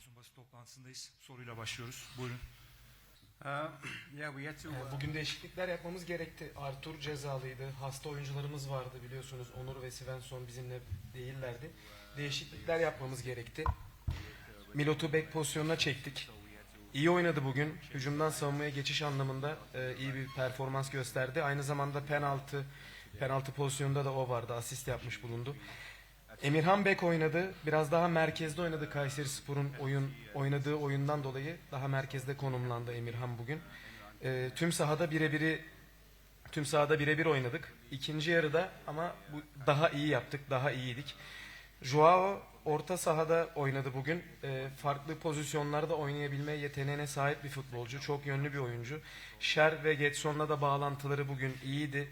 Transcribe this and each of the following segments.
Sports'un basın toplantısındayız. Soruyla başlıyoruz. Buyurun. Ee, Bugün değişiklikler yapmamız gerekti. Artur cezalıydı. Hasta oyuncularımız vardı biliyorsunuz. Onur ve Svensson bizimle değillerdi. Değişiklikler yapmamız gerekti. Milot'u bek pozisyonuna çektik. İyi oynadı bugün. Hücumdan savunmaya geçiş anlamında e, iyi bir performans gösterdi. Aynı zamanda penaltı penaltı pozisyonunda da o vardı. Asist yapmış bulundu. Emirhan Bek oynadı. Biraz daha merkezde oynadı Kayseri Spor'un oyun oynadığı oyundan dolayı daha merkezde konumlandı Emirhan bugün. E, tüm sahada birebiri tüm sahada birebir oynadık. İkinci yarıda ama bu daha iyi yaptık, daha iyiydik. Joao orta sahada oynadı bugün. E, farklı pozisyonlarda oynayabilme yeteneğine sahip bir futbolcu. Çok yönlü bir oyuncu. Şer ve Getson'la da bağlantıları bugün iyiydi.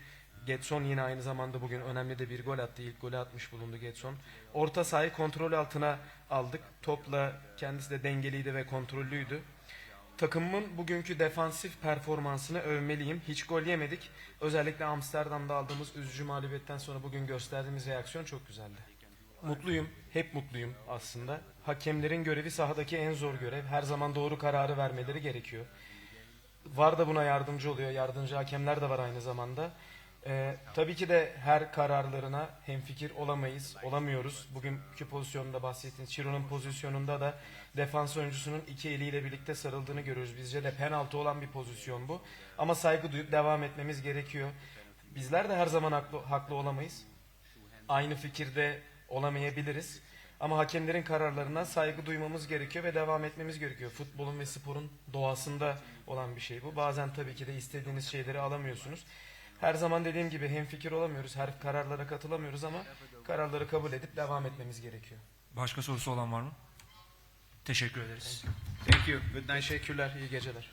Getson yine aynı zamanda bugün önemli de bir gol attı. İlk golü atmış bulundu Getson. Orta sahayı kontrol altına aldık. Topla kendisi de dengeliydi ve kontrollüydü. Takımımın bugünkü defansif performansını övmeliyim. Hiç gol yemedik. Özellikle Amsterdam'da aldığımız üzücü mağlubiyetten sonra bugün gösterdiğimiz reaksiyon çok güzeldi. Mutluyum, hep mutluyum aslında. Hakemlerin görevi sahadaki en zor görev. Her zaman doğru kararı vermeleri gerekiyor. VAR da buna yardımcı oluyor. Yardımcı hakemler de var aynı zamanda. Ee, tabii ki de her kararlarına hemfikir olamayız, olamıyoruz. Bugünkü pozisyonunda bahsettiğiniz Chiro'nun pozisyonunda da defans oyuncusunun iki eliyle birlikte sarıldığını görüyoruz. Bizce de penaltı olan bir pozisyon bu. Ama saygı duyup devam etmemiz gerekiyor. Bizler de her zaman haklı, haklı olamayız. Aynı fikirde olamayabiliriz. Ama hakemlerin kararlarına saygı duymamız gerekiyor ve devam etmemiz gerekiyor. Futbolun ve sporun doğasında olan bir şey bu. Bazen tabii ki de istediğiniz şeyleri alamıyorsunuz. Her zaman dediğim gibi hemfikir olamıyoruz. Her kararlara katılamıyoruz ama kararları kabul edip devam etmemiz gerekiyor. Başka sorusu olan var mı? Teşekkür ederiz. thank you. Good night. Teşekkürler, iyi geceler.